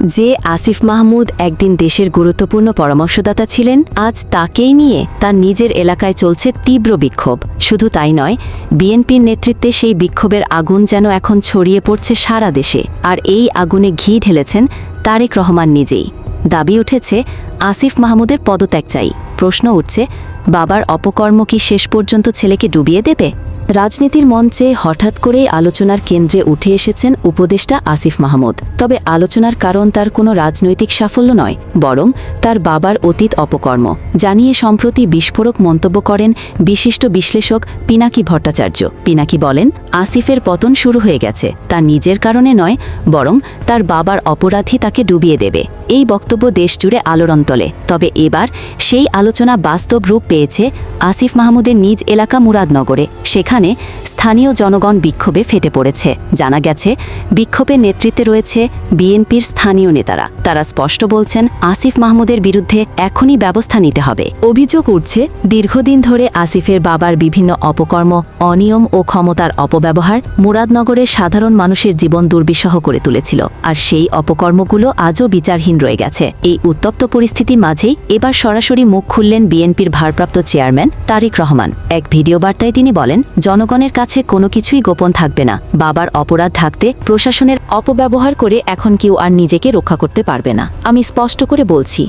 যে আসিফ মাহমুদ একদিন দেশের গুরুত্বপূর্ণ পরামর্শদাতা ছিলেন, আজ তাকেই নিয়ে তার নিজের এলাকায় চলছে তীব্র বিক্ষোভ। শুধু তাই নয়, বিএনপির নেতৃত্বে সেই বিক্ষোভের আগুন যেন এখন ছড়িয়ে পড়ছে সারা দেশে, আর এই আগুনে ঘি ঢেলেছেন তারেক রহমান নিজেই। দাবি উঠেছে, আসিফ মাহমুদের পদত্যাগ চাই। প্রশ্ন উঠছে, বাবার অপকর্ম কি শেষ পর্যন্ত ছেলেকে ডুবিয়ে দেবে? রাজনীতির মঞ্চে হঠাৎ করেই আলোচনার কেন্দ্রে উঠে এসেছেন উপদেষ্টা আসিফ মাহমুদ। তবে আলোচনার কারণ তার কোনো রাজনৈতিক সাফল্য নয়, বরং তার বাবার অতীত অপকর্ম। জানিয়ে সম্প্রতি বিস্ফোরক মন্তব্য করেন বিশিষ্ট বিশ্লেষক পিনাকি ভট্টাচার্য। পিনাকি বলেন, আসিফের পতন শুরু হয়ে গেছে, তা নিজের কারণে নয়, বরং তার বাবার অপরাধী তাকে ডুবিয়ে দেবে। এই বক্তব্য দেশজুড়ে আলোড়ন তোলে। তবে এবার সেই আলোচনা বাস্তব রূপ পেয়েছে আসিফ মাহমুদের নিজ এলাকা মুরাদনগরে। সেখানে স্থানে স্থানীয় জনগণ বিক্ষোভে ফেটে পড়েছে। জানা গেছে, বিক্ষোভের নেতৃত্বে রয়েছে বিএনপির স্থানীয় নেতারা। তারা স্পষ্ট বলছেন, আসিফ মাহমুদের বিরুদ্ধে এখনই ব্যবস্থা নিতে হবে। অভিযোগ উঠছে, দীর্ঘদিন ধরে আসিফের বাবার বিভিন্ন অপকর্ম, অনিয়ম ও ক্ষমতার অপব্যবহার মুরাদনগরের সাধারণ মানুষের জীবন দুর্বিষহ করে তুলেছিল। আর সেই অপকর্মগুলো আজও বিচারহীন রয়ে গেছে। এই উত্তপ্ত পরিস্থিতির মাঝেই এবার সরাসরি মুখ খুললেন বিএনপির ভারপ্রাপ্ত চেয়ারম্যান তারিক রহমান। এক ভিডিও বার্তায় তিনি বলেন, জনগণের কাছে কোনো কিছুই গোপন থাকবে না। বাবার অপরাধ থাকতে প্রশাসনের অপব্যবহার করে এখন কেউ আর নিজেকে রক্ষা করতে পারবে না। আমি স্পষ্ট করে বলছি,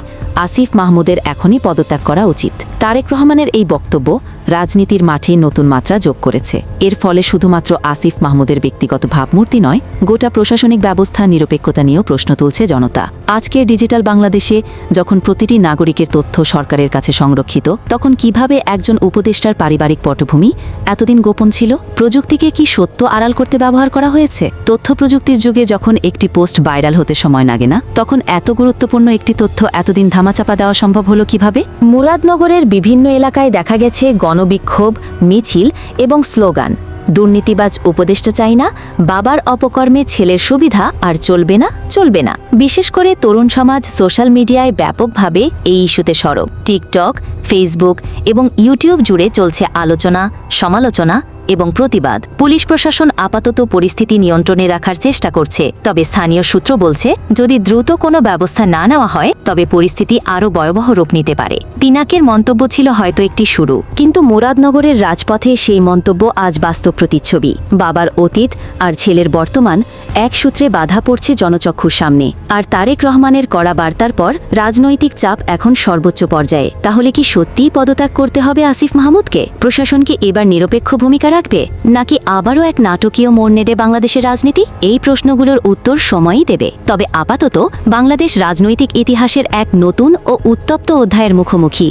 আসিফ মাহমুদের এখনই পদত্যাগ করা উচিত। তারেক রহমানের এই বক্তব্য রাজনীতির মাঠে নতুন মাত্রা যোগ করেছে। এর ফলে শুধুমাত্র আসিফ মাহমুদের ব্যক্তিগত ভাবমূর্তি নয়, গোটা প্রশাসনিক ব্যবস্থা নিরপেক্ষতা নিয়েও প্রশ্ন তুলছে জনতা। আজকের ডিজিটাল বাংলাদেশে যখন প্রতিটি নাগরিকের তথ্য সরকারের কাছে সংরক্ষিত, তখন কীভাবে একজন উপদেষ্টার পারিবারিক পটভূমি এতদিন গোপন ছিল? প্রযুক্তিকে কি সত্য আড়াল করতে ব্যবহার করা হয়েছে? তথ্য প্রযুক্তির যুগে যখন একটি পোস্ট ভাইরাল হতে সময় লাগে না, তখন এত গুরুত্বপূর্ণ একটি তথ্য এতদিন ধামাচাপা দেওয়া সম্ভব হলো কীভাবে? মুরাদনগরের বিভিন্ন এলাকায় দেখা গেছে গণবিক্ষোভ, মিছিল এবং স্লোগান। দুর্নীতিবাজ উপদেষ্টা চাই না, বাবার অপকর্মে ছেলের সুবিধা আর চলবে না চলবে না। বিশেষ করে তরুণ সমাজ সোশ্যাল মিডিয়ায় ব্যাপকভাবে এই ইস্যুতে সরব। টিকটক, ফেসবুক এবং ইউটিউব জুড়ে চলছে আলোচনা, সমালোচনা এবং প্রতিবাদ। পুলিশ প্রশাসন আপাতত পরিস্থিতি নিয়ন্ত্রণে রাখার চেষ্টা করছে। তবে স্থানীয় সূত্র বলছে, যদি দ্রুত কোনো ব্যবস্থা না নেওয়া হয়, তবে পরিস্থিতি আরও ভয়াবহ রূপ নিতে পারে। পিনাকের মন্তব্য ছিল হয়তো একটি শুরু। কিন্তু মুরাদনগরের রাজপথে সেই মন্তব্য আজ বাস্তব প্রতিচ্ছবি। বাবার অতীত আর ছেলের বর্তমান এক সূত্রে বাধা পড়ছে জনচক্ষুর সামনে। আর তারেক রহমানের কড়া বার্তার পর রাজনৈতিক চাপ এখন সর্বোচ্চ পর্যায়ে। তাহলে কি সত্যিই পদত্যাগ করতে হবে আসিফ মাহমুদকে? প্রশাসন কি এবার নিরপেক্ষ ভূমিকা রাখবে নাকি আবারও এক নাটকীয় মোড় নেবে বাংলাদেশের রাজনীতি? এই প্রশ্নগুলোর উত্তর সময়ই দেবে। তবে আপাতত বাংলাদেশ রাজনৈতিক ইতিহাসের এক নতুন ও উত্তপ্ত অধ্যায়ের মুখোমুখি।